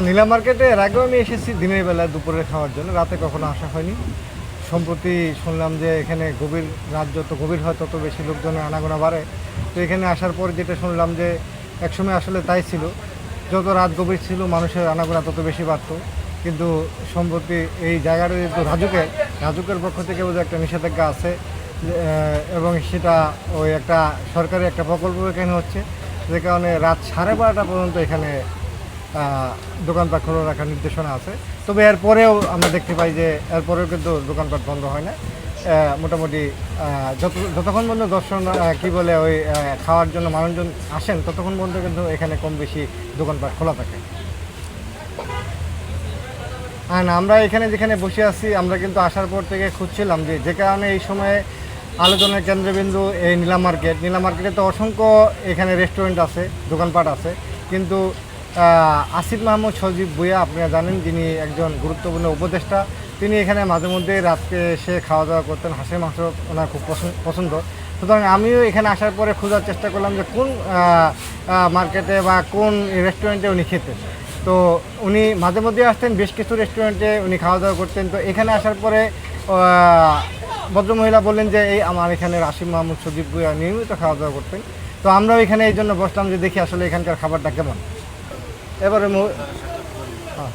নীলা মার্কেটে এর আগেও আমি এসেছি দিনের বেলা দুপুরে খাওয়ার জন্য, রাতে কখনো আসা হয়নি। সম্প্রতি শুনলাম যে এখানে গভীর রাত যত গভীর হয় তত বেশি লোকজনের আনাগোনা বাড়ে। তো এখানে আসার পর যেটা শুনলাম যে একসময় আসলে তাই ছিল। যত রাত গভীর ছিল, মানুষের আনাগোনা তত বেশি বাড়তো। কিন্তু সম্প্রতি এই জায়গাটা যেহেতু রাজুকের রাজুকের পক্ষ থেকে বোধহয় একটা নিষেধাজ্ঞা আছে এবং সেটা ওই একটা সরকারি একটা প্রকল্প এখানে হচ্ছে। যে কারণে রাত সাড়ে বারোটা পর্যন্ত এখানে দোকানপাট খোলা রাখার নির্দেশনা আছে। তবে এরপরেও আমরা দেখতে পাই যে এরপরেও কিন্তু দোকানপাট বন্ধ হয় না। মোটামুটি যত যতক্ষণ পর্যন্ত দর্শন কি বলে ওই খাওয়ার জন্য মানুষজন আসেন ততক্ষণ পর্যন্ত কিন্তু এখানে কম বেশি দোকানপাট খোলা থাকে। হ্যাঁ না, আমরা এখানে যেখানে বসে আছি আমরা কিন্তু আসার পর থেকে খুঁজছিলাম যে যে কারণে এই সময়ে আলোচনার কেন্দ্রবিন্দু এই নীলা মার্কেট। নীলা মার্কেটে তো অসংখ্য এখানে রেস্টুরেন্ট আছে দোকানপাট আছে। কিন্তু আসিফ মাহমুদ সজীব ভুইয়া, আপনারা জানেন যিনি একজন গুরুত্বপূর্ণ উপদেষ্টা। তিনি এখানে মাঝে মধ্যে রাত্রে এসে খাওয়া দাওয়া করতেন। হাঁসের মাংস ওনার খুব পছন্দ- সুতরাং আমিও এখানে আসার পরে খোঁজার চেষ্টা করলাম যে কোন মার্কেটে বা কোন রেস্টুরেন্টে উনি খেতেন। তো উনি মাঝে মধ্যে আসতেন, বেশ কিছু রেস্টুরেন্টে উনি খাওয়া দাওয়া করতেন। তো এখানে আসার পরে ভদ্রমহিলা বললেন যে, এই আমার এখানে রাশিম মাহমুদ সজীব ভুইয়া নিয়মিত খাওয়া দাওয়া করতেন। তো আমরাও এখানে এই জন্য বসলাম যে, দেখি আসলে এখানকার খাবারটা কেমন? এবারে হ্যাঁ